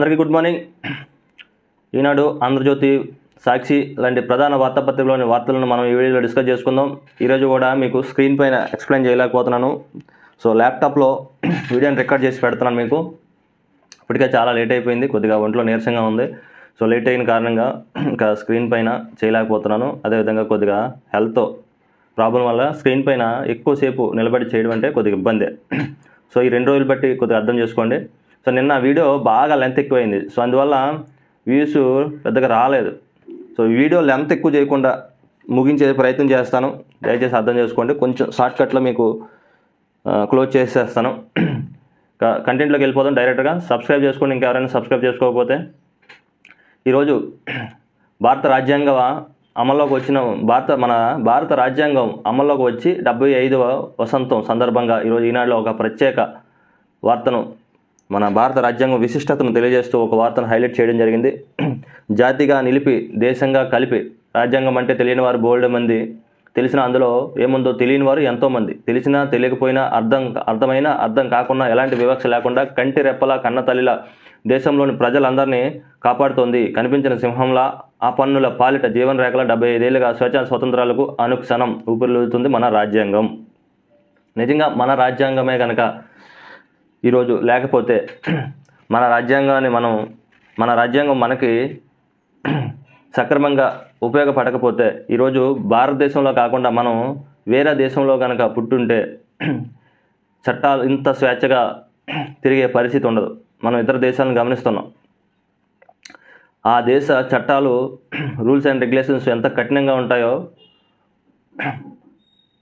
అందరికీ good morning. Eenadu Andhra Jyothi Sakshi లాంటి ప్రధాన వార్తాపత్రికలోని వార్తలను మనం ఈ వీడియోలో డిస్కస్ చేసుకుందాం. ఈరోజు కూడా మీకు స్క్రీన్ పైన ఎక్స్ప్లెయిన్ చేయలేకపోతున్నాను. సో ల్యాప్టాప్లో వీడియోని రికార్డ్ చేసి పెడుతున్నాను మీకు. ఇప్పటికే చాలా లేట్ అయిపోయింది కొద్దిగా ఒంట్లో నీరసంగా ఉంది. సో లేట్ అయిన కారణంగా ఇంకా స్క్రీన్ పైన చేయలేకపోతున్నాను. అదేవిధంగా కొద్దిగా హెల్త్ ప్రాబ్లం వల్ల స్క్రీన్ పైన ఎక్కువసేపు నిలబడి చేయడం అంటే కొద్దిగా ఇబ్బందే. సో ఈ రెండు రోజులు బట్టి కొద్దిగా అర్థం చేసుకోండి. సో నిన్న వీడియో బాగా లెంత్ ఎక్కువైంది. సో అందువల్ల వ్యూస్ పెద్దగా రాలేదు. సో వీడియో లెంత్ ఎక్కువ చేయకుండా ముగించే ప్రయత్నం చేస్తాను. దయచేసి అర్థం చేసుకోండి. కొంచెం షార్ట్ కట్లో మీకు క్లోజ్ చేసేస్తాను. క- కంటెంట్లోకి వెళ్ళిపోదాం డైరెక్ట్గా సబ్స్క్రైబ్ చేసుకోండి. ఇంకెవరైనా సబ్స్క్రైబ్ చేసుకోకపోతే. ఈరోజు భారత రాజ్యాంగం అమల్లోకి వచ్చిన భారత మన భారత రాజ్యాంగం అమల్లోకి వచ్చి డెబ్బై ఐదవ వసంతం సందర్భంగా ఈరోజు ఈనాడులో ఒక ప్రత్యేక వార్తను మన భారత రాజ్యాంగం విశిష్టతను తెలియజేస్తూ ఒక వార్తను హైలైట్ చేయడం జరిగింది. జాతిగా నిలిపి దేశంగా కలిపి రాజ్యాంగం అంటే తెలియని వారు బోల్డ్ మంది. తెలిసిన అందులో ఏముందో తెలియని వారు ఎంతోమంది తెలిసినా తెలియకపోయినా అర్థం అర్థమైన అర్థం కాకుండా ఎలాంటి వివక్ష లేకుండా కంటి రెప్పలా కన్న తల్లిలా దేశంలోని ప్రజలందరినీ కాపాడుతోంది. కనిపించిన సింహంలా ఆ పన్నుల పాలిట జీవన రేఖల డెబ్బై ఐదేళ్ళుగా స్వేచ్ఛ స్వతంత్రాలకు అనుక్షణం ఊపిరిలుతుంది మన రాజ్యాంగం. నిజంగా మన రాజ్యాంగమే కనుక ఈరోజు లేకపోతే మన రాజ్యాంగాన్ని మనం మన రాజ్యాంగం మనకి సక్రమంగా ఉపయోగపడకపోతే ఈరోజు భారతదేశంలో కాకుండా మనం వేరే దేశంలో కనుక పుట్టుంటే చట్టాలు ఇంత స్వేచ్ఛగా తిరిగే పరిస్థితి ఉండదు. మనం ఇతర దేశాలను గమనిస్తున్నాం. ఆ దేశ చట్టాలు రూల్స్ అండ్ రెగ్యులేషన్స్ ఎంత కఠినంగా ఉంటాయో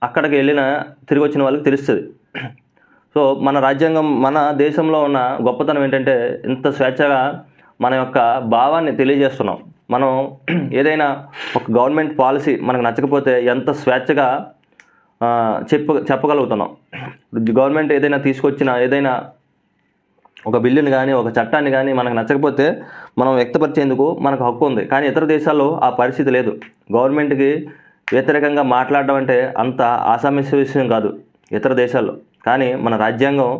అక్కడికి వెళ్ళిన తిరిగి వచ్చిన వాళ్ళకి తెలుస్తుంది. సో మన రాజ్యాంగం మన దేశంలో ఉన్న గొప్పతనం ఏంటంటే ఇంత స్వేచ్ఛగా మన యొక్క భావాన్ని తెలియజేస్తున్నాం. మనం ఏదైనా ఒక గవర్నమెంట్ పాలసీ మనకు నచ్చకపోతే ఎంత స్వేచ్ఛగా చెప్ప చెప్పగలుగుతున్నాం. గవర్నమెంట్ ఏదైనా తీసుకొచ్చిన ఏదైనా ఒక బిల్లుని కానీ ఒక చట్టాన్ని కానీ మనకు నచ్చకపోతే మనం వ్యక్తపరిచేందుకు మనకు హక్కు ఉంది. కానీ ఇతర దేశాల్లో ఆ పరిస్థితి లేదు. గవర్నమెంట్కి వ్యతిరేకంగా మాట్లాడడం అంటే అంత ఆసామిస్య విషయం కాదు. ఇతర దేశాల్లో. కానీ మన రాజ్యాంగం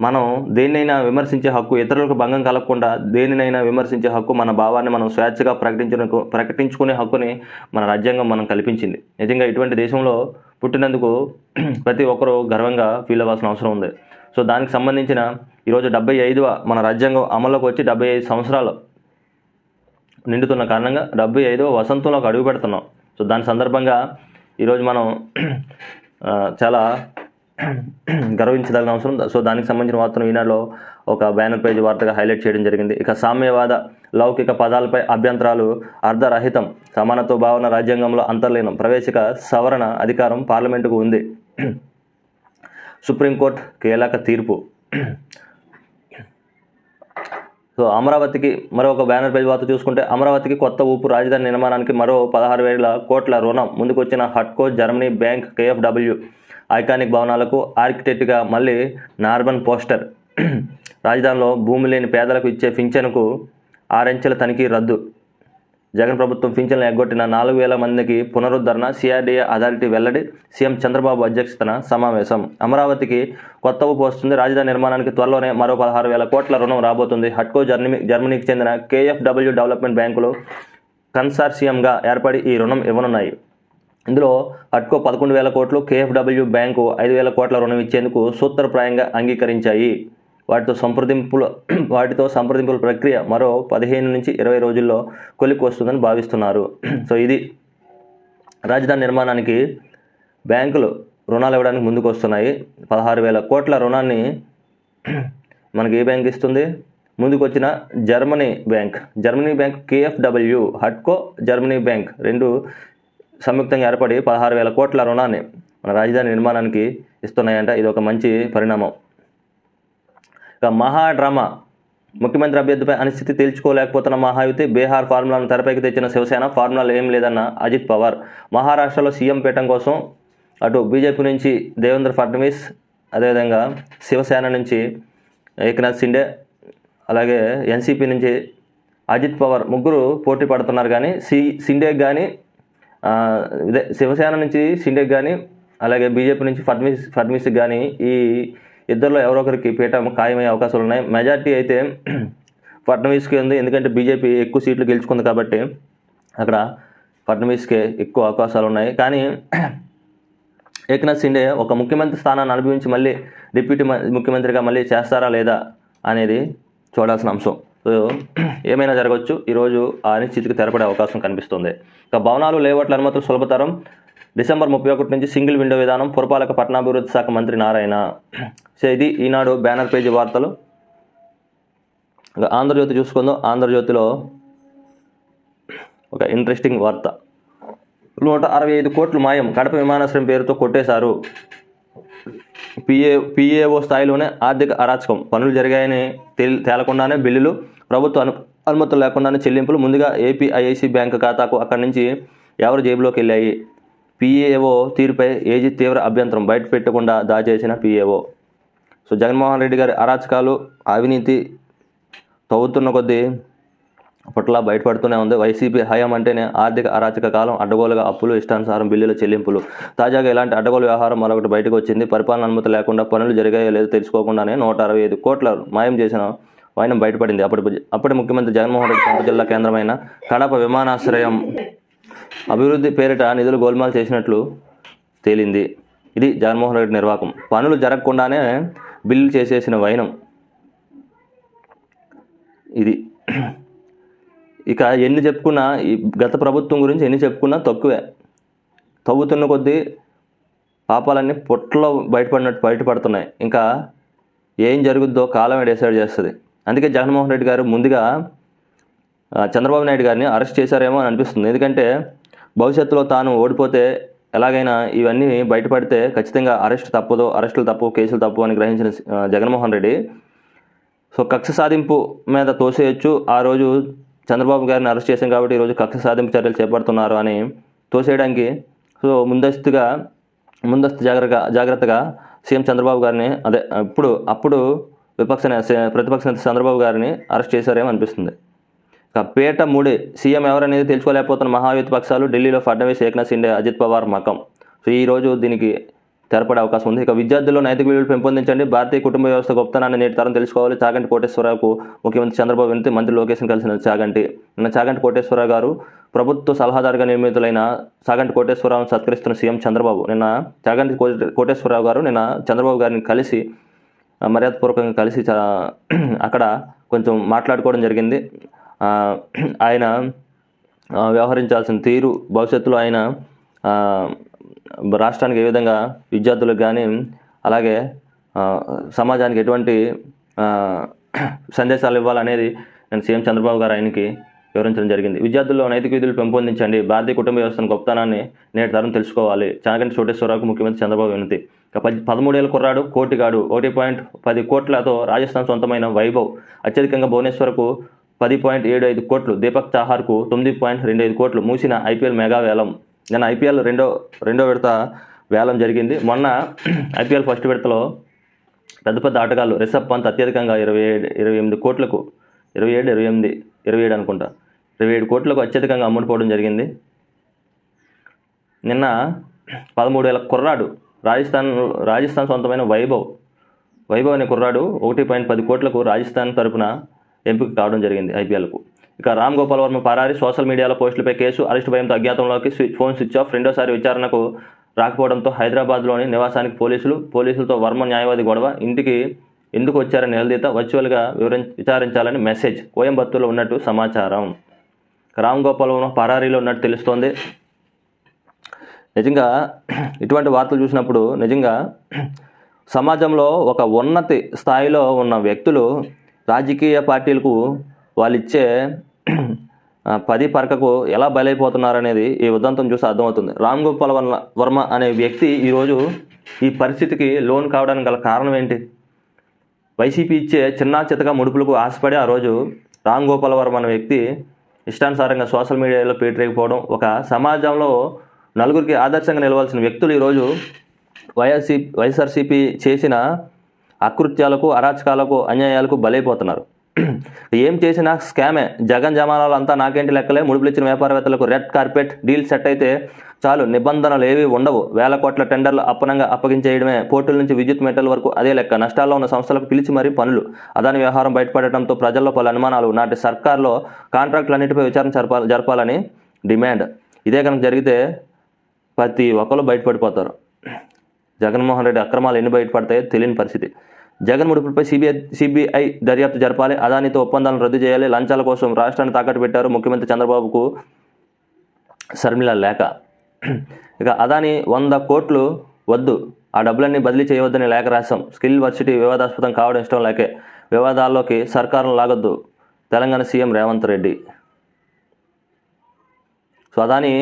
మనం దేన్నైనా విమర్శించే హక్కు ఇతరులకు భంగం కలగకుండా దేనినైనా విమర్శించే హక్కు మన భావాన్ని మనం స్వేచ్ఛగా ప్రకటించిన ప్రకటించుకునే హక్కుని మన రాజ్యాంగం మనం కల్పించింది. నిజంగా ఇటువంటి దేశంలో పుట్టినందుకు ప్రతి ఒక్కరూ గర్వంగా ఫీల్ అవ్వాల్సిన అవసరం ఉంది. సో దానికి సంబంధించిన ఈరోజు డెబ్బై ఐదవ మన రాజ్యాంగం అమల్లోకి వచ్చి డెబ్బై ఐదు సంవత్సరాలు నిండుతున్న కారణంగా డెబ్బై ఐదవ వసంతంలోకి అడుగు పెడుతున్నాం సో దాని సందర్భంగా ఈరోజు మనం చాలా గర్వించదగిన అవసరం. సో దానికి సంబంధించిన వార్తను ఈనాడులో ఒక బ్యానర్ పేజ్ వార్తగా హైలైట్ చేయడం జరిగింది. ఇక సామ్యవాద లౌకిక పదాలపై అభ్యంతరాలు అర్ధరహితం. సమానత్వ భావన రాజ్యాంగంలో అంతర్లీనం. ప్రవేశిక సవరణ అధికారం పార్లమెంటుకు ఉంది. సుప్రీంకోర్టు కీలక తీర్పు. సో అమరావతికి మరో ఒక బ్యానర్ పేజ్ వార్త చూసుకుంటే అమరావతికి కొత్త ఊపు రాజధాని నిర్మాణానికి మరో పదహారు వేల కోట్ల రుణం. ముందుకొచ్చిన హట్కో జర్మనీ బ్యాంక్ కేఎఫ్డబ్ల్యూ ఐకానిక్ భవనాలకు ఆర్కిటెక్ట్గా మళ్ళీ నార్బన్ పోస్టర్. రాజధానిలో భూమి లేని పేదలకు ఇచ్చే పింఛనుకు ఆరెంచెల తనిఖీ రద్దు. జగన్ ప్రభుత్వం పింఛన్లు ఎగ్గొట్టిన నాలుగు వేల మందికి పునరుద్ధరణ సిఆర్డీఏ అథారిటీ వెల్లడి సీఎం చంద్రబాబు అధ్యక్షతన సమావేశం. అమరావతికి కొత్త ఊపు వస్తుంది. రాజధాని నిర్మాణానికి త్వరలోనే మరో పదహారు వేల కోట్ల రుణం రాబోతుంది. హట్కో జర్మనీ జర్మనీకి చెందిన కేఎఫ్డబ్ల్యూ డెవలప్మెంట్ బ్యాంకులు కన్సార్సియంగా ఏర్పడి ఈ రుణం ఇవ్వనున్నాయి. ఇందులో అట్కో పదకొండు వేల కోట్లు కేఎఫ్డబ్ల్యూ బ్యాంకు ఐదు వేల కోట్ల రుణం ఇచ్చేందుకు సూత్రప్రాయంగా అంగీకరించాయి. వాటితో సంప్రదింపుల వాటితో సంప్రదింపుల ప్రక్రియ మరో పదిహేను నుంచి ఇరవై రోజుల్లో కొలికి వస్తుందని భావిస్తున్నారు. సో ఇది రాజధాని నిర్మాణానికి బ్యాంకులు రుణాలు ఇవ్వడానికి ముందుకు వస్తున్నాయి పదహారు వేల కోట్ల రుణాన్ని మనకి ఏ బ్యాంక్ ఇస్తుంది? ముందుకు వచ్చిన Germany bank. Germany bank KFW హట్కో Germany bank. రెండు సంయుక్తంగా ఏర్పడి పదహారు వేల కోట్ల రుణాన్ని మన రాజధాని నిర్మాణానికి ఇస్తున్నాయంట. ఇది ఒక మంచి పరిణామం. ఇక మహా డ్రామా. ముఖ్యమంత్రి అభ్యర్థిపై అనిశ్చితి తేల్చుకోలేకపోతున్న మహాయుతి బీహార్ ఫార్ములాను తెరపైకి తెచ్చిన శివసేన. ఫార్ములాలు ఏం లేదన్న అజిత్ పవార్. మహారాష్ట్రలో సీఎం పీఠం కోసం అటు బీజేపీ నుంచి దేవేంద్ర ఫడ్నవీస్ అదేవిధంగా శివసేన నుంచి ఏకనాథ్ సిండే అలాగే ఎన్సీపీ నుంచి అజిత్ పవార్ ముగ్గురు పోటీ పడుతున్నారు. కానీ సి సిండేకి కానీ ఇదే శివసేన నుంచి సిండేకి కానీ అలాగే బీజేపీ నుంచి ఫడ్నవీస్ ఫడ్నవీస్కి కానీ ఈ ఇద్దరిలో ఎవరో ఒకరికి పీఠం ఖాయమయ్యే అవకాశాలు ఉన్నాయి మెజార్టీ అయితే ఫడ్నవీస్కి ఉంది. ఎందుకంటే బీజేపీ ఎక్కువ సీట్లు గెలుచుకుంది కాబట్టి అక్కడ ఫడ్నవీస్కే ఎక్కువ అవకాశాలు ఉన్నాయి కానీ ఏకనాథ్ షిండే ఒక ముఖ్యమంత్రి స్థానాన్ని అనుభవించి మళ్ళీ డిప్యూటీ మ- ముఖ్యమంత్రిగా మళ్ళీ చేస్తారా లేదా అనేది చూడాల్సిన అంశం. సో ఏమైనా జరగవచ్చు ఈరోజు ఆ అనిశ్చితికి తెరపడే అవకాశం కనిపిస్తుంది. ఇక భవనాలు లేఅవుట్ల అనుమతులు సులభతరం. డిసెంబర్ ముప్పై ఒకటి నుంచి సింగిల్ విండో విధానం పురపాలక పట్టణాభివృద్ధి శాఖ మంత్రి నారాయణ. సో ఇది ఈనాడు బ్యానర్ పేజీ వార్తలు. ఇక ఆంధ్రజ్యోతి చూసుకుందాం. ఆంధ్రజ్యోతిలో ఒక ఇంట్రెస్టింగ్ వార్త. నూట అరవై ఐదు కోట్లు మాయం కడప విమానాశ్రయం పేరుతో కొట్టేశారు. పిఏ పిఏఓ స్థాయిలోనే ఆర్థిక అరాచకం. పనులు జరిగాయని తేల్ తేలకుండానే బిల్లులు ప్రభుత్వ అను అనుమతులు లేకుండానే చెల్లింపులు ముందుగా ఏపీ ఐఐసి బ్యాంక్ ఖాతాకు అక్కడి నుంచి ఎవరి జేబులోకి వెళ్ళాయి? పిఏఓ తీరుపై ఏజీ తీవ్ర అభ్యంతరం బయట పెట్టకుండా దాచేసిన పిఏఓ. సో జగన్మోహన్ రెడ్డి గారి అరాచకాలు అవినీతి తవ్వుతున్న కొద్దీ పుట్లా బయటపడుతూనే ఉంది. వైసీపీ హయాం అంటేనే ఆర్థిక అరాచక కాలం అడ్డగోలుగా అప్పులు ఇష్టానుసారం బిల్లుల చెల్లింపులు. తాజాగా ఇలాంటి అడ్డగోలు వ్యవహారం మరొకటి బయటకు వచ్చింది పరిపాలన అనుమతి లేకుండా పనులు జరిగాయో లేదో తెలుసుకోకుండానే నూట అరవై ఐదు కోట్ల మాయం చేసిన వైనం బయటపడింది. అప్పటి అప్పటి ముఖ్యమంత్రి జగన్మోహన్ రెడ్డి సొంత జిల్లా కేంద్రమైన కడప విమానాశ్రయం అభివృద్ధి పేరిట నిధులు గోల్మాల్ చేసినట్లు తేలింది. ఇది జగన్మోహన్ రెడ్డి నిర్వాహకం పనులు జరగకుండానే బిల్లు చేసేసిన వైనం ఇది. ఇక ఎన్ని చెప్పుకున్నా ఈ గత ప్రభుత్వం గురించి ఎన్ని చెప్పుకున్నా తక్కువే. తవ్వుతున్న కొద్దీ పాపాలన్నీ పొట్టలో బయటపడినట్టు బయటపడుతున్నాయి. ఇంకా ఏం జరుగుద్దో కాలమే డిసైడ్ చేస్తుంది. అందుకే జగన్మోహన్ రెడ్డి గారు ముందుగా చంద్రబాబు నాయుడు గారిని అరెస్ట్ చేశారేమో అని అనిపిస్తుంది. ఎందుకంటే భవిష్యత్తులో తాను ఓడిపోతే ఎలాగైనా ఇవన్నీ బయటపడితే ఖచ్చితంగా అరెస్ట్ తప్పదు అరెస్టులు తప్పు కేసులు తప్పు అని గ్రహించిన జగన్మోహన్ రెడ్డి. సో కక్ష సాధింపు మీద తోసేయచ్చు. ఆ రోజు చంద్రబాబు గారిని అరెస్ట్ చేశాం కాబట్టి ఈరోజు కక్ష సాధింపు చర్యలు చేపడుతున్నారు అని తోసేయడానికి సో ముందస్తుగా ముందస్తు జాగ్రత్తగా జాగ్రత్తగా సీఎం చంద్రబాబు గారిని అదే ఇప్పుడు అప్పుడు విపక్ష ప్రతిపక్ష నేత చంద్రబాబు గారిని అరెస్ట్ చేశారేమో అనిపిస్తుంది. ఇక పేట మూడే సీఎం ఎవరనేది తెలుసుకోలేకపోతున్న మహాయుతి పక్షాలు ఢిల్లీలో ఫడ్నవీస్ ఏక్నాథ్ సిండే అజిత్ పవార్ మకం. సో ఈ రోజు దీనికి తెరపడే అవకాశం ఉంది. ఇక విద్యార్థుల్లో నైతిక విలువలు పెంపొందించండి. భారతీయ కుటుంబ వ్యవస్థ గొప్పతనాన్ని నేటి తరం తెలుసుకోవాలి. చాగంటి కోటేశ్వరరావుకు ముఖ్యమంత్రి చంద్రబాబు వినతి మంత్రి లోకేష్ని కలిసిన చాగంటి. నిన్న చాగంటి కోటేశ్వరరావు గారు ప్రభుత్వ సలహాదారుగా నియమితులైన చాగంటి కోటేశ్వరరావును సత్కరిస్తున్న సీఎం చంద్రబాబు. నిన్న చాగంటి కోట- కోటేశ్వరరావు గారు నిన్న చంద్రబాబు గారిని కలిసి మర్యాదపూర్వకంగా కలిసి అక్కడ కొంచెం మాట్లాడుకోవడం జరిగింది. ఆయన వ్యవహరించాల్సిన తీరు భవిష్యత్తులో ఆయన రాష్ట్రానికి ఏ విధంగా విద్యార్థులకు కానీ అలాగే సమాజానికి ఎటువంటి సందేశాలు ఇవ్వాలనేది నేను సీఎం చంద్రబాబు గారు ఆయనకి వివరించడం జరిగింది. విద్యార్థుల్లో నైతిక విధులు పెంపొందించండి. భారతీయ కుటుంబ వ్యవస్థను గొప్పతనాన్ని నేటి తరం తెలుసుకోవాలి. చాగంటి చోటేశ్వరరావుకు ముఖ్యమంత్రి చంద్రబాబు వినతి పది పదమూడేళ్ళ కుర్రాడు కోటిగాడు ఒకటి పాయింట్ పది కోట్లతో రాజస్థాన్ సొంతమైన వైభవ్. అత్యధికంగా భువనేశ్వర్కు పది పాయింట్ ఏడు ఐదు కోట్లు దీపక్ చాహార్కు తొమ్మిది పాయింట్ రెండు ఐదు కోట్లు మూసిన ఐపీఎల్ మెగా వేలం. నిన్న ఐపీఎల్ రెండో రెండో విడత వేలం జరిగింది. మొన్న ఐపీఎల్ ఫస్ట్ విడతలో పెద్ద పెద్ద ఆటగాళ్ళు రిషబ్ పంత్ అత్యధికంగా ఇరవై ఏడు ఇరవై ఎనిమిది కోట్లకు ఇరవై ఏడు ఇరవై ఎనిమిది ఇరవై ఏడు అనుకుంటా. ఇరవై ఏడు కోట్లకు అత్యధికంగా అమ్ముడుపోవడం జరిగింది. నిన్న పదమూడు వేల కుర్రాడు రాజస్థాన్ రాజస్థాన్ సొంతమైన వైభవ్ వైభవ్ అనే కుర్రాడు ఒకటి పాయింట్ పది కోట్లకు రాజస్థాన్ తరపున ఎంపిక కావడం జరిగింది ఐపీఎల్కు. ఇక రామ్ గోపాల్ వర్మ పరారి సోషల్ మీడియాలో పోస్టులపై కేసు అరెస్టు భయంతో అజ్ఞాతంలోకి స్విచ్ ఫోన్ స్విచ్ ఆఫ్. రెండోసారి విచారణకు రాకపోవడంతో హైదరాబాద్లోని నివాసానికి పోలీసులు పోలీసులతో వర్మ న్యాయవాది గొడవ. ఇంటికి ఎందుకు వచ్చారని నిలదీత వర్చువల్గా వివరించి విచారించాలని మెసేజ్. కోయంబత్తూరులో ఉన్నట్టు సమాచారం. రామ్ గోపాల్ వర్మ పరారీలో ఉన్నట్టు తెలుస్తోంది. నిజంగా ఇటువంటి వార్తలు చూసినప్పుడు నిజంగా సమాజంలో ఒక ఉన్నతి స్థాయిలో ఉన్న వ్యక్తులు రాజకీయ పార్టీలకు వాళ్ళు ఇచ్చే పది పరకకు ఎలా బలైపోతున్నారనేది ఈ ఉదంతం చూసి అర్థమవుతుంది. రామ్ గోపాల్ వర్మ వర్మ అనే వ్యక్తి ఈరోజు ఈ పరిస్థితికి లోన్ కావడానికి గల కారణం ఏంటి? వైసీపీ ఇచ్చే చిన్నా చితక ముడుపులకు ఆశపడి ఆ రోజు రామ్ గోపాల్ వర్మ అనే వ్యక్తి ఇష్టానుసారంగా సోషల్ మీడియాలో పేటరేకపోవడం ఒక సమాజంలో నలుగురికి ఆదర్శంగా నిలవాల్సిన వ్యక్తులు ఈరోజు వైఎస్సీ వైఎస్ఆర్సీపీ చేసిన అకృత్యాలకు అరాచకాలకు అన్యాయాలకు బలైపోతున్నారు. ఏం చేసినా స్కామే. జగన్ జమానాలు అంతా నాకేంటి లెక్కలే? ముడుపులిచ్చిన వ్యాపారవేత్తలకు రెడ్ కార్పెట్ డీల్ సెట్ అయితే చాలు. నిబంధనలు ఏవి ఉండవు. వేల కోట్ల టెండర్లు అప్పనంగా అప్పగించేయడమే. పోర్టుల నుంచి విద్యుత్ మెటల్ వరకు అదే లెక్క. నష్టాల్లో ఉన్న సంస్థలకు పిలిచి మరీ పనులు. అదాని వ్యవహారం బయటపడటంతో ప్రజల్లో పలు అనుమానాలు. నాటి సర్కార్లో కాంట్రాక్టులన్నిటిపై విచారణ జరపాలి జరపాలని డిమాండ్. ఇదే కనుక జరిగితే ప్రతి ఒక్కరు బయటపడిపోతారు. జగన్మోహన్ రెడ్డి అక్రమాలు ఎన్ని బయటపడతాయో తెలియని పరిస్థితి. జగన్ ముడుపులపై సిబిఐ సిబిఐ దర్యాప్తు జరపాలి. అదానితో ఒప్పందాలను రద్దు చేయాలి. లంచాల కోసం రాష్ట్రాన్ని తాకట్టు పెట్టారు ముఖ్యమంత్రి చంద్రబాబుకు శర్మిల లేఖ. ఇక అదాని వంద కోట్లు వద్దు. ఆ డబ్బులన్నీ బదిలీ చేయవద్దని లేఖ రాశాం. స్కిల్ వర్సిటీ వివాదాస్పదం కావడం ఇష్టం లేకే వివాదాల్లోకి సర్కారం లాగొద్దు. తెలంగాణ సీఎం రేవంత్ రెడ్డి. సో అదాని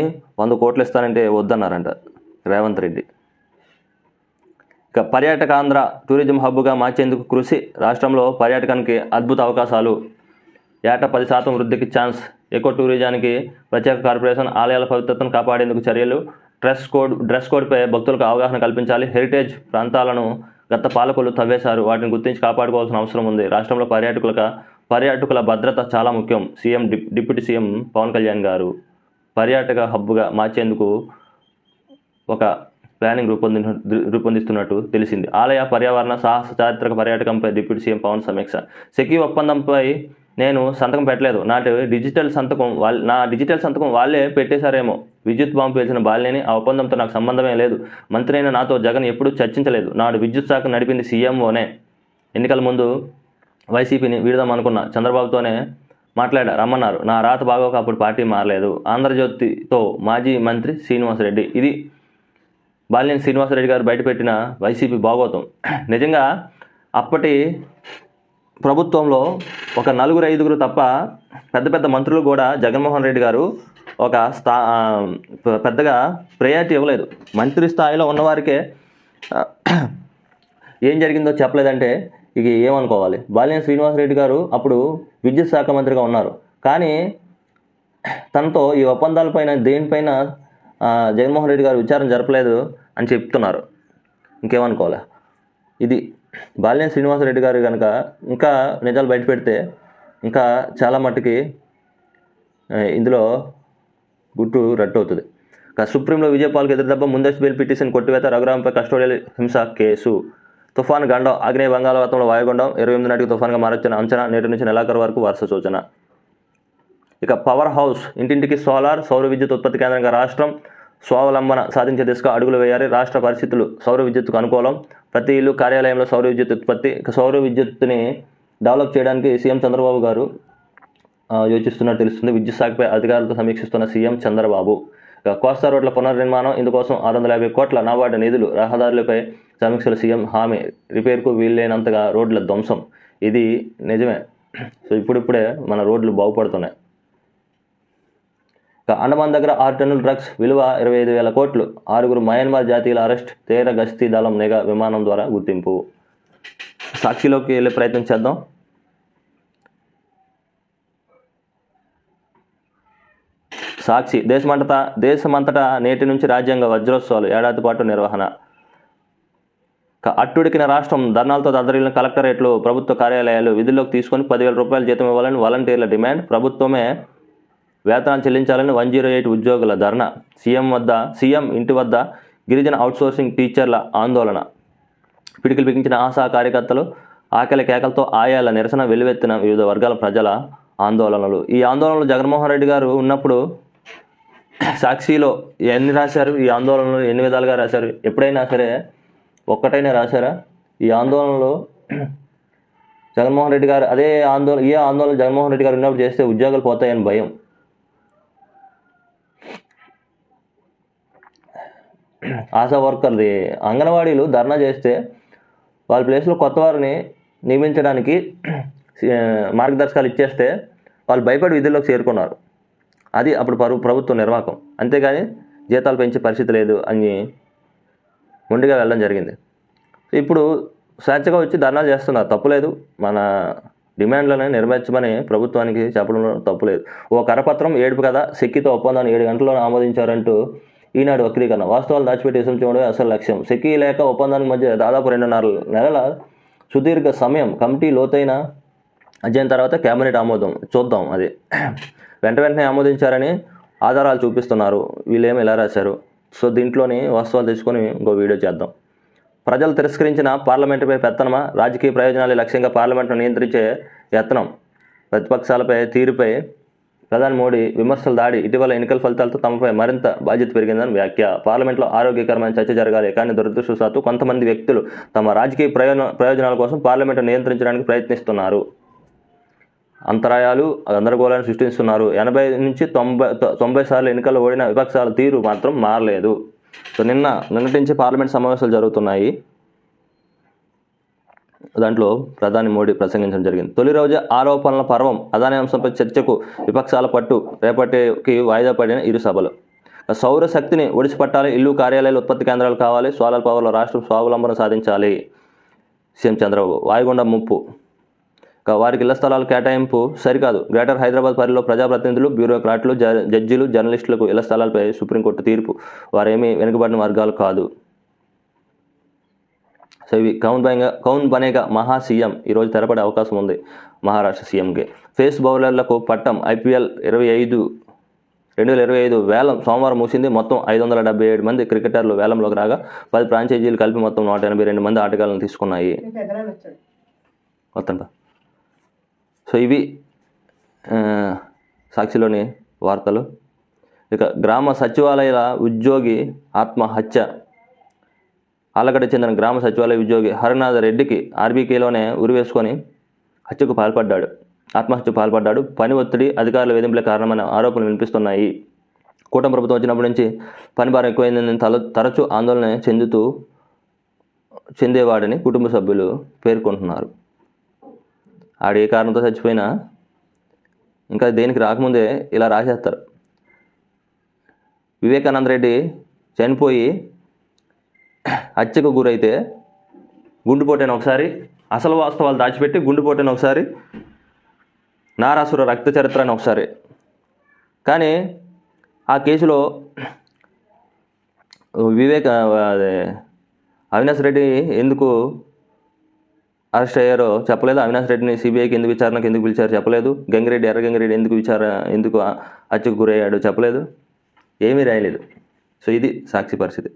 వంద కోట్లు ఇస్తానంటే వద్దన్నారంట రేవంత్ రెడ్డి. పర్యాటకాంధ్ర టూరిజం హబ్గా మార్చేందుకు కృషి రాష్ట్రంలో పర్యాటకానికి అద్భుత అవకాశాలు. ఏటా పది శాతం వృద్ధికి ఛాన్స్. ఎకో టూరిజానికి ప్రత్యేక కార్పొరేషన్ ఆలయాల పవిత్రతను కాపాడేందుకు చర్యలు. డ్రెస్ కోడ్ డ్రెస్ కోడ్పై భక్తులకు అవగాహన కల్పించాలి. హెరిటేజ్ ప్రాంతాలను గత పాలకులు తవ్వేశారు. వాటిని గుర్తించి కాపాడుకోవాల్సిన అవసరం ఉంది. రాష్ట్రంలో పర్యాటకులకు పర్యాటకుల భద్రత చాలా ముఖ్యం సీఎం డిప్ డిప్యూటీ సీఎం పవన్ కళ్యాణ్ గారు. పర్యాటక హబ్గా మార్చేందుకు ఒక ప్లానింగ్ రూపొంది రూపొందిస్తున్నట్టు తెలిసింది. ఆలయ పర్యావరణ సాహస చారిత్రక పర్యాటకంపై డిప్యూటీ సీఎం పవన్ సమీక్ష. సెక్యూ ఒప్పందంపై నేను సంతకం పెట్టలేదు. నాటి డిజిటల్ సంతకం వాళ్ళ నా డిజిటల్ సంతకం వాళ్ళే పెట్టేశారేమో. విద్యుత్ బాంబు పేల్చిన బాలినేని ఆ ఒప్పందంతో నాకు సంబంధమే లేదు. మంత్రి అయిన నాతో జగన్ ఎప్పుడూ చర్చించలేదు. నాడు విద్యుత్ శాఖ నడిపింది సీఎంఓనే. ఎన్నికల ముందు వైసీపీని వీడదాం అనుకున్న. చంద్రబాబుతోనే మాట్లాడా రమ్మన్నారు. నా రాత బాగోక అప్పుడు పార్టీ మారలేదు. ఆంధ్రజ్యోతితో మాజీ మంత్రి శ్రీనివాసరెడ్డి. ఇది బాలినేని శ్రీనివాసరెడ్డి గారు బయటపెట్టిన వైసీపీ భాగోతం. నిజంగా అప్పటి ప్రభుత్వంలో ఒక నలుగురు ఐదుగురు తప్ప పెద్ద పెద్ద మంత్రులు కూడా జగన్మోహన్ రెడ్డి గారు ఒక స్థా పెద్దగా ప్రయారిటీ ఇవ్వలేదు. మంత్రి స్థాయిలో ఉన్నవారికే ఏం జరిగిందో చెప్పలేదంటే ఇక ఏమనుకోవాలి? బాలినేని శ్రీనివాసరెడ్డి గారు అప్పుడు విద్యుత్ శాఖ మంత్రిగా ఉన్నారు. కానీ తనతో ఈ ఒప్పందాలపైన దేనిపైన జగన్మోహన్ రెడ్డి గారు విచారణ జరపలేదు. అని చెప్తున్నారు. ఇంకేమనుకోవాలి? ఇది బాలినేని శ్రీనివాసరెడ్డి గారు కనుక ఇంకా నిజాలు బయట పెడితే ఇంకా చాలా మట్టుకి ఇందులో గుట్టు రట్టు అవుతుంది. ఇక సుప్రీంలో విజయపాల్కి ఎదురు దెబ్బ ముందస్తు బెయిల్ పిటిషన్ కొట్టివేత రఘురాంపై కస్టోడియల్ హింస కేసు. తుఫాన్ గండం ఆగ్నేయ బంగాళాఖాతంలో వాయుగుండం ఇరవై ఎనిమిది నాటికి తుఫాన్గా మారొచ్చిన అంచనా నేటి నుంచి నెలాఖరు వరకు వరుస సూచన. ఇక పవర్ హౌస్ ఇంటింటికి సోలార్ సౌర విద్యుత్ ఉత్పత్తి కేంద్రంగా రాష్ట్రం స్వావలంబన సాధించే దిశగా అడుగులు వేయాలి. రాష్ట్ర పరిస్థితులు సౌర విద్యుత్కు అనుకూలం. ప్రతి ఇల్లు కార్యాలయంలో సౌర విద్యుత్ ఉత్పత్తి సౌర విద్యుత్ని డెవలప్ చేయడానికి సీఎం చంద్రబాబు గారు యోచిస్తున్నట్టు తెలుస్తుంది. విద్యుత్ శాఖపై అధికారులతో సమీక్షిస్తున్న సీఎం చంద్రబాబు. కోస్తా రోడ్ల పునర్నిర్మాణం ఇందుకోసం ఆరు వందల యాభై కోట్ల నాబార్డు నిధులు రహదారులపై సమీక్షలు సీఎం హామీ. రిపేర్కు వీల్లేనంతగా రోడ్ల ధ్వంసం. ఇది నిజమే. సో ఇప్పుడిప్పుడే మన రోడ్లు బాగుపడుతున్నాయి. అండమాన్ దగ్గర ఆరు టన్నుల డ్రగ్స్ విలువ ఇరవై ఐదు వేల కోట్లు. ఆరుగురు మయన్మార్ జాతీయుల అరెస్ట్ తీర గస్తీ దళం నిఘా విమానం ద్వారా గుర్తింపు. సాక్షిలోకి వెళ్ళే ప్రయత్నం చేద్దాం. సాక్షి దేశమంతటా దేశమంతటా నేటి నుంచి రాజ్యాంగ వజ్రోత్సవాలు ఏడాది పాటు నిర్వహణ. అట్టుడికిన రాష్ట్రం ధర్నాలతో దద్దరిల్లిన కలెక్టరేట్లు ప్రభుత్వ కార్యాలయాలు విధుల్లోకి తీసుకొని పదివేల రూపాయల జీతం ఇవ్వాలని వాలంటీర్ల డిమాండ్. ప్రభుత్వమే వేతనాలు చెల్లించాలని వన్ జీరో ఎయిట్ ఉద్యోగుల ధర్నా. సీఎం వద్ద సీఎం ఇంటి వద్ద గిరిజన అవుట్సోర్సింగ్ టీచర్ల ఆందోళన. పిడికిలు బిగించిన ఆశా కార్యకర్తలు ఆకలి కేకలతో ఆయాల నిరసన వెలువెత్తిన వివిధ వర్గాల ప్రజల ఆందోళనలు. ఈ ఆందోళనలు జగన్మోహన్ రెడ్డి గారు ఉన్నప్పుడు సాక్షిలో ఎన్ని రాశారు? ఈ ఆందోళనలు ఎన్ని విధాలుగా రాశారు? ఎప్పుడైనా సరే ఒక్కటైనా రాశారా? ఈ ఆందోళనలో జగన్మోహన్ రెడ్డి గారు అదే ఆందోళన ఏ ఆందోళన జగన్మోహన్ రెడ్డి గారు ఉన్నప్పుడు చేస్తే ఉద్యోగాలు పోతాయని భయం. ఆశా వర్కర్ది అంగన్వాడీలు ధర్నా చేస్తే వాళ్ళ ప్లేస్లో కొత్త వారిని నియమించడానికి మార్గదర్శకాలు ఇచ్చేస్తే వాళ్ళు భయపడి విధుల్లోకి చేరుకున్నారు. అది అప్పుడు పరు ప్రభుత్వ నిర్వాహకం. అంతేగాని జీతాలు పెంచే పరిస్థితి లేదు అని ముందుగా వెళ్ళడం జరిగింది. ఇప్పుడు స్వేచ్ఛగా వచ్చి ధర్నాలు చేస్తున్నారు. తప్పులేదు మన డిమాండ్లను నెరవేర్చమని ప్రభుత్వానికి చెప్పడంలో తప్పులేదు ఓ కరపత్రం ఏడుపు కదా సెక్కితో ఒప్పందాన్ని ఏడు గంటల్లో ఆమోదించారంటూ ఈనాడు వక్రీకరణ. వాస్తవాలు దాచిపెట్టి విషయం చూడడమే అసలు లక్ష్యం. సెకీ లేక ఒప్పందానికి మధ్య దాదాపు రెండున్నర నెలల సుదీర్ఘ సమయం కమిటీ లోతైన అధ్యయనం తర్వాత కేబినెట్ ఆమోదం. చూద్దాం అది. వెంట వెంటనే ఆమోదించారని ఆధారాలు చూపిస్తున్నారు. వీళ్ళేమి ఇలా రాశారు? సో దీంట్లోని వాస్తవాలు తెచ్చుకొని ఇంకో వీడియో చేద్దాం. ప్రజలు తిరస్కరించిన పార్లమెంటుపై పెత్తనమా? రాజకీయ ప్రయోజనాలు లక్ష్యంగా పార్లమెంటును నియంత్రించే యత్నం. ప్రతిపక్షాలపై తీరుపై ప్రధాని మోడీ విమర్శల దాడి ఇటీవల ఎన్నికల ఫలితాలతో తమపై మరింత బాధ్యత పెరిగిందని వ్యాఖ్య. పార్లమెంట్లో ఆరోగ్యకరమైన చర్చ జరగాలి కానీ దురదృష్టవశాత్తు కొంతమంది వ్యక్తులు తమ రాజకీయ ప్రయోజన ప్రయోజనాల కోసం పార్లమెంటు నియంత్రించడానికి ప్రయత్నిస్తున్నారు. అంతరాయాలు గందరగోళాన్ని సృష్టిస్తున్నారు. ఎనభై నుంచి తొంభై తొంభై సార్లు ఎన్నికల్లో ఓడిన విపక్షాల తీరు మాత్రం మారలేదు. సో నిన్న నిన్నటి నుంచి పార్లమెంట్ సమావేశాలు జరుగుతున్నాయి. దాంట్లో ప్రధాని మోడీ ప్రసంగించడం జరిగింది. తొలి రోజు ఆరోపణల పర్వం అదాని అంశంపై చర్చకు విపక్షాల పట్టు రేపటికి వాయిదా పడిన ఇరు సభలు. సౌర శక్తిని ఒడిసిపట్టాలి ఇల్లు కార్యాలయాలు ఉత్పత్తి కేంద్రాలు కావాలి సోలార్ పవర్లో రాష్ట్రం స్వావలంబన సాధించాలి. సీఎం చంద్రబాబు వాయుగుండ ముప్పు. వారికి ఇళ్ళ స్థలాల కేటాయింపు సరికాదు. గ్రేటర్ హైదరాబాద్ పరిధిలో ప్రజాప్రతినిధులు బ్యూరోక్రాట్లు జ- జడ్జీలు జర్నలిస్టులకు ఇళ్ళ స్థలాలపై సుప్రీంకోర్టు తీర్పు. వారేమీ వెనుకబడిన వర్గాలు కాదు. సో ఇవి కౌన్ బనేగా కౌన్ బనేగా మహా సీఎం ఈరోజు తెరపడే అవకాశం ఉంది మహారాష్ట్ర సీఎంకి. ఫేస్ బౌలర్లకు పట్టం ఐపీఎల్ ఇరవై ఐదు రెండు వేల ఇరవై ఐదు వేలం సోమవారం ముగిసింది. మొత్తం ఐదు వందల డెబ్బై ఏడు మంది క్రికెటర్లు వేలంలోకి రాగా పది ఫ్రాంచైజీలు కలిపి మొత్తం నూట ఎనభై రెండు మంది ఆటగాళ్ళను తీసుకున్నాయి. మొత్తం సో ఇవి సాక్షిలోని వార్తలు. ఇక గ్రామ సచివాలయాల ఉద్యోగి ఆత్మహత్య. ఆలగడ్డ చెందిన గ్రామ సచివాలయ ఉద్యోగి హరనాథ రెడ్డికి ఆర్బీకేలోనే ఉరివేసుకొని హత్యకు పాల్పడ్డాడు. ఆత్మహత్యకు పాల్పడ్డాడు. పని ఒత్తిడి అధికారుల వేధింపులే కారణమైన ఆరోపణలు వినిపిస్తున్నాయి. కూటమి ప్రభుత్వం వచ్చినప్పటి నుంచి పని భారం ఎక్కువైందని తల తరచూ ఆందోళన చెందుతూ చెందేవాడని కుటుంబ సభ్యులు పేర్కొంటున్నారు. ఆడు ఏ కారణంతో చచ్చిపోయినా ఇంకా దేనికి రాకముందే ఇలా రాసేస్తారు. వివేకానంద రెడ్డి చనిపోయి హత్యకు గురైతే గుండుపోటైన ఒకసారి అసలు వాస్తవాలు దాచిపెట్టి గుండుపోటైన ఒకసారి నారాసుర రక్త చరిత్ర అని ఒకసారి. కానీ ఆ కేసులో వివేక అవినాష్ రెడ్డి ఎందుకు అరెస్ట్ అయ్యారో చెప్పలేదు. అవినాష్ రెడ్డిని సిబిఐకి ఎందుకు విచారణకు ఎందుకు పిలిచారు చెప్పలేదు. గంగిరెడ్డి ఎర్ర గంగిరెడ్డి ఎందుకు విచార ఎందుకు హత్యకు గురయ్యాడో చెప్పలేదు. ఏమీ రాయలేదు. సో ఇది సాక్షి పరిస్థితి.